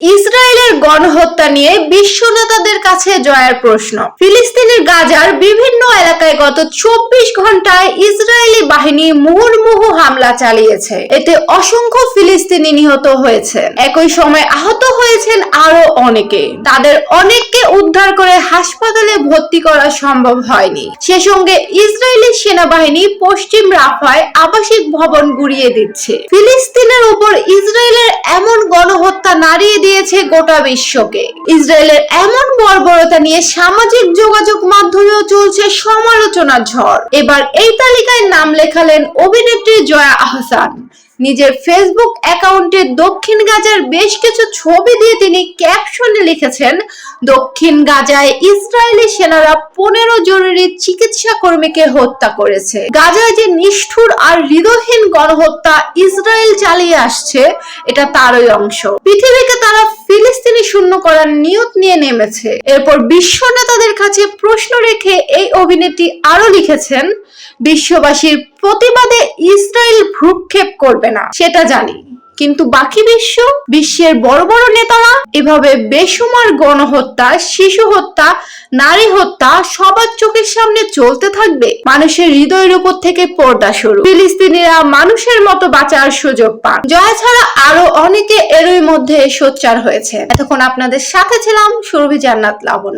ইসরায়েলের গণহত্যা নিয়ে বিশ্ব নেতাদের কাছে জয়ের প্রশ্ন। ফিলিস্তিনের গাজার বিভিন্ন এলাকায় গত চব্বিশ ঘন্টায় ইসরায়েলি বাহিনী মুহুর্মুহু হামলা চালিয়েছে। এতে অসংখ্য ফিলিস্তিনি নিহত হয়েছেন। একই সময় আহত হয়েছেন আরও অনেকে। তাদের অনেককে উদ্ধার করে হাসপাতালে ভর্তি করা সম্ভব হয়নি। সে সঙ্গে ইসরায়েলি সেনাবাহিনী পশ্চিম রাফায় আবাসিক ভবন গুড়িয়ে দিচ্ছে। ফিলিস্তিনের উপর ইসরায়েলের এমন গণহত্যা নাড়িয়ে দিয়েছে গোটা বিশ্বকে। ইসরায়েলের এমন বর্বরতা নিয়ে সামাজিক যোগাযোগ মাধ্যমেও চলছে সমালোচনার ঝড়। এবার এই তালিকায় নাম লেখালেন অভিনেত্রী জয়া আহসান নিজের ফেসবুক অ্যাকাউন্টে দক্ষিণ গাজার বেশ কিছু ছবি দিয়ে তিনি ক্যাপশনে লিখেছেন, দক্ষিণ গাজায় ইসরায়েলি সেনারা পনেরো জরুরি চিকিৎসা কর্মীকে হত্যা করেছে। গাজায় যে নিষ্ঠুর আর হৃদয়হীন গণহত্যা ইসরায়েল চালিয়ে আসছে, এটা তারই অংশ। পৃথিবীকে তারা ফিলিস্তিনি শূন্য করার নিয়ত নিয়ে নেমেছে। এরপর বিশ্ব নেতাদের কাছে প্রশ্ন রেখে এই অভিনেত্রী আরও লিখেছেন, বিশ্ববাসীর প্রতিবাদে ইসরায়েল করবে না, সেটা জানি। কিন্তু বাকি বিশ্ব, বিশ্বের বড় বড় নেতারা এভাবে বেসুমার গণহত্যা, শিশু হত্যা, নারী হত্যা সবার চোখের সামনে চলতে থাকবে। মানুষের হৃদয়ের উপর থেকে পর্দা শুরু। ফিলিস্তিনিরা মানুষের মতো বাঁচার সুযোগ পান জয়া ছাড়া আরও অনেকে এরই মধ্যে সোচ্চার হয়েছে। এতক্ষণ আপনাদের সাথে ছিলাম, সুরভি জান্নাত লাবণ